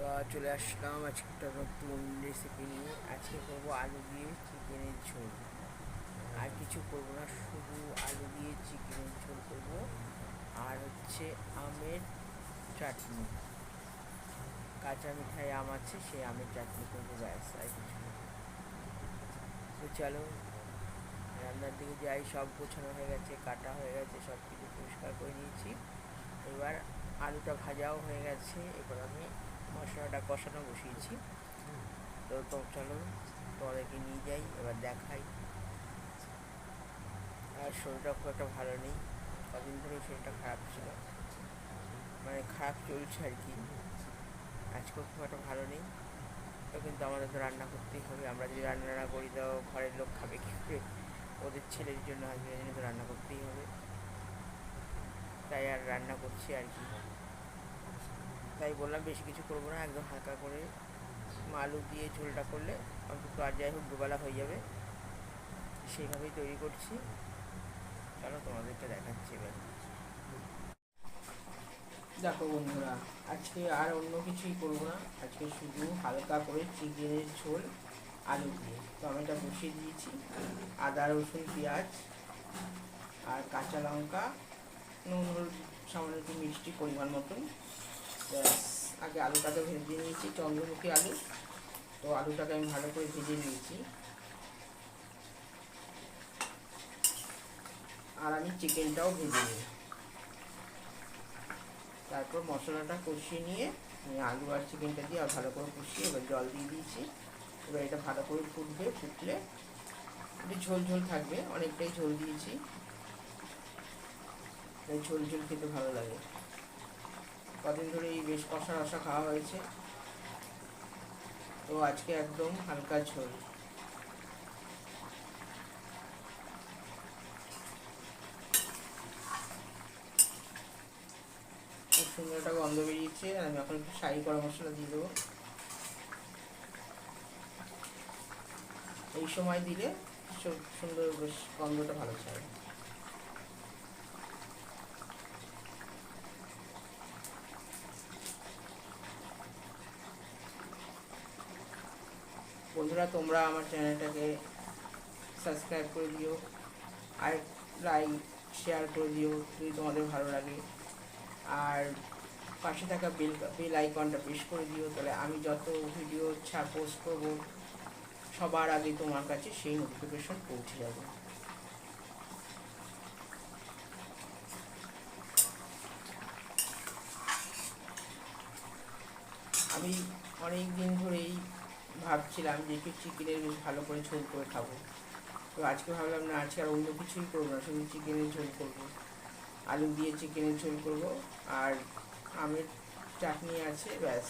চলে আসলাম আজকে একটা নতুন রেসিপি নিয়ে। আজকে করব আলু দিয়ে চিকেনের ঝোল। আর কিছু করব না, শুধু আলু দিয়ে চিকেনের ঝোল করব। আর হচ্ছে আমের চাটনি। কাঁচা মিঠাই আম আছে, সেই আমের চাটনি করব ব্যাস, আর কিছু। তো চলো, রান্নার দিকে যাই, সব গোছানো হয়ে গেছে, কাটা হয়ে গেছে সব কিছু পরিষ্কার করে নিয়েছি। এবার আলুটা ভাজাও হয়ে গেছে, এবার আমি মশলাটা কষানো বসিয়েছি। তো তো চলো, তোমাদেরকে নিয়ে যাই, এবার দেখাই। আর শরীরটা খুব একটা ভালো নেই। কদিন ধরে শরীরটা খারাপ ছিল। মানে খারাপ চলছে আর কি। আজকেও খুব একটা ভালো নেই। তো কিন্তু আমাদের তো রান্না করতেই হবে। আমরা যদি রান্না না করি, তো ঘরের লোক খাবে কী করে? ওদের ছেলের জন্য আজকের জন্য তো রান্না করতেই হবে। তাই আর রান্না করছি আর কি। তাই বললাম, বেশি কিছু করব না, একদম হালকা করে আলু দিয়ে ঝোলটা করলে অন্তত আর যাই হোক দুবেলা হয়ে যাবে। সেইভাবেই তৈরি করছি। চলো তোমাদেরকে দেখাচ্ছি এবার। দেখো বন্ধুরা, আজকে আর অন্য কিছুই করব না। আজকে শুধু হালকা করে চিকেনের ঝোল, আলু দিয়ে। তো আমি এটা বসিয়ে দিয়েছি। আদা, রসুন, পেঁয়াজ আর কাঁচা লঙ্কা, নুন, হলুদ, সামান্য একটু মিষ্টি পরিমাণ মতন। আগে আলুটাকে ভেজে নিয়েছি, চন্দ্রমুখী আলু। তো আলুটাকে আমি ভালো করে ভেজে নিয়েছি। আর আমি চিকেনটাও ভেজে নিই তারপর মশলাটা কষিয়ে নিয়ে আলু আর চিকেনটা দিয়ে আর ভালো করে কষিয়ে এবার জল দিয়ে দিয়েছি। এবার এটা ভালো করে ফুটবে, ফুটলে একটু ঝোল ঝোল থাকবে, অনেকটাই ঝোল দিয়েছি। ঝোল ঝোল খেতে ভালো লাগে। কদিন ধরে এই বেশ কষা রসা খাওয়া হয়েছে। তো আজকে একদম হালকা ঝোল। খুব সুন্দর একটা গন্ধ বেরিয়েছে, আর আমি এখন একটু শাহি গরম মশলা দিয়ে দেবো। এই সময় দিলে সুন্দর বেশ গন্ধটা ভালো ছাড়ে। বন্ধুরা, তোমরা আমার চ্যানেলটাকে সাবস্ক্রাইব করে দিও, আর লাইক শেয়ার করে দিও, যদি তোমাদের ভালো লাগে। আর পাশে থাকা বেল বেল আইকনটা প্রেস করে দিও, তাহলে আমি যত ভিডিও ছা পোস্ট করব, সবার আগে তোমার কাছে সেই নোটিফিকেশন পৌঁছে যাবে। আমি অনেক দিন ধরেই ভাবছিলাম যে একটু চিকেনের বেশ ভালো করে ঝোল করে খাব। তো আজকে ভাবলাম, না, আজকে আর অন্য কিছুই করব না, শুধু চিকেনের ঝোল করব। আলু দিয়ে চিকেনের ঝোল করব, আর আমের চাটনি আছে, ব্যাস।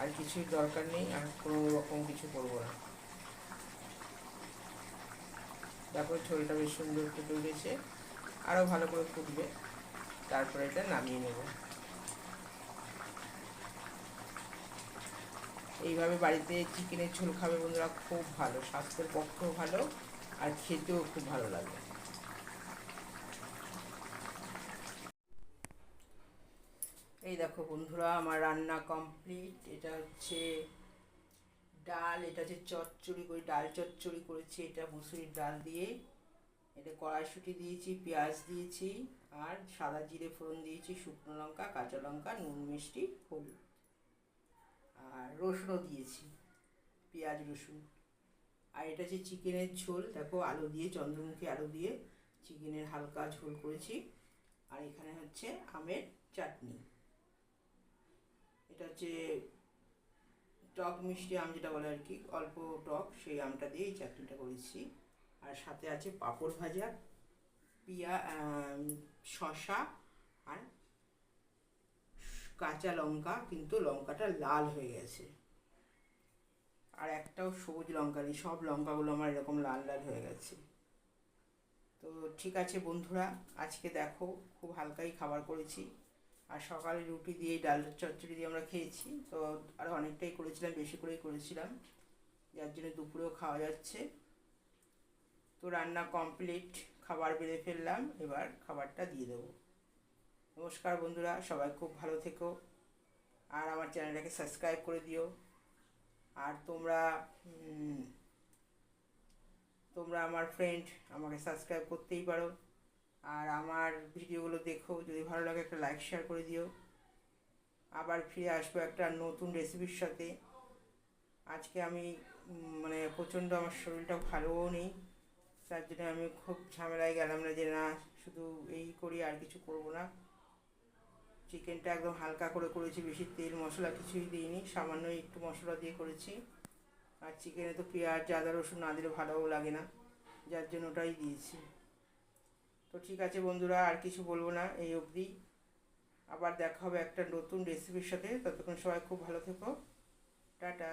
আর কিছুই দরকার নেই, আর কোনো রকম কিছু করব না। তারপর ঝোলটা বেশ সুন্দর ফুটে উঠেছে, আরও ভালো করে ফুটবে। তারপরে এটা নামিয়ে নেব। এইভাবে বাড়িতে চিকেনের ঝোল খাবে বন্ধুরা, খুব ভালো, স্বাস্থ্যের পক্ষেও ভালো আর খেতেও খুব ভালো লাগে। এই দেখো বন্ধুরা, আমার রান্না কমপ্লিট এটা হচ্ছে ডাল, এটা হচ্ছে চচ্চড়ি করে, ডাল চচ্চড়ি করেছি, এটা মুসুরির ডাল দিয়ে। এটা কড়াইশুঁটি দিয়েছি, পেঁয়াজ দিয়েছি আর সাদা জিরে ফোড়ন দিয়েছি, শুকনো লঙ্কা, কাঁচা লঙ্কা, নুন, মিষ্টি, হলুদ। রসুনও দিয়েছি। পেঁয়াজ, রসুন। আর এটা হচ্ছে চিকেনের ঝোল। দেখো, আলু দিয়ে, চন্দ্রমুখী আলু দিয়ে চিকেনের হালকা ঝোল করেছি। আর এখানে হচ্ছে আমের চাটনি। এটা হচ্ছে টক মিষ্টি আম যেটা বলে আর কি, অল্প টক, সেই আমটা দিয়ে এই চাটনিটা করেছি। আর সাথে আছে পাঁপড় ভাজা, পিয়া শশা আর কাঁচা লঙ্কা, কিন্তু লঙ্কাটা লাল হয়ে গেছে। আর একটাও সবুজ লঙ্কা নেই, সব লঙ্কাগুলো আমার এরকম লাল লাল হয়ে গেছে। তো ঠিক আছে বন্ধুরা, আজকে দেখো, খুব হালকাই খাবার করেছি। আর সকালে রুটি দিয়ে ডাল চচ্চড়ি দিয়ে আমরা খেয়েছি, তো আরও অনেকটাই করেছিলাম, বেশি করেই করেছিলাম। যার জন্য দুপুরেও খাওয়া যাচ্ছে। তো রান্না কমপ্লিট, খাবার বেড়ে ফেললাম, এবার খাবারটা দিয়ে দেবো। নমস্কার বন্ধুরা, সবাই খুব ভালো থেকো আর আমার চ্যানেলটাকে সাবস্ক্রাইব করে দিও। আর তোমরা তোমরা আমার ফ্রেন্ড আমাকে সাবস্ক্রাইব করতেই পারো। আর আমার ভিডিওগুলো দেখো, যদি ভালো লাগে একটা লাইক শেয়ার করে দিও। আবার ফিরে আসব একটা নতুন রেসিপির সাথে। আজকে আমি মানে প্রচণ্ড আমার শরীরটা ভালোও নেই, তার জন্য আমি খুব ঝামেলায় গেলাম না যে না, শুধু এই করি আর কিছু করব না। চিকেনটা একদম হালকা করে করেছি, বেশি তেল মশলা কিছুই দিইনি সামান্য একটু মশলা দিয়ে করেছি। আর চিকেনে তো পেঁয়াজ, আদা, রসুন না দিলে ভালোও লাগে না, যার জন্য ওটাই দিয়েছি। তো ঠিক আছে বন্ধুরা, আর কিছু বলব না এই অবধি। আবার দেখা হবে একটা নতুন রেসিপির সাথে, ততক্ষণ সবাই খুব ভালো থেকো। টাটা।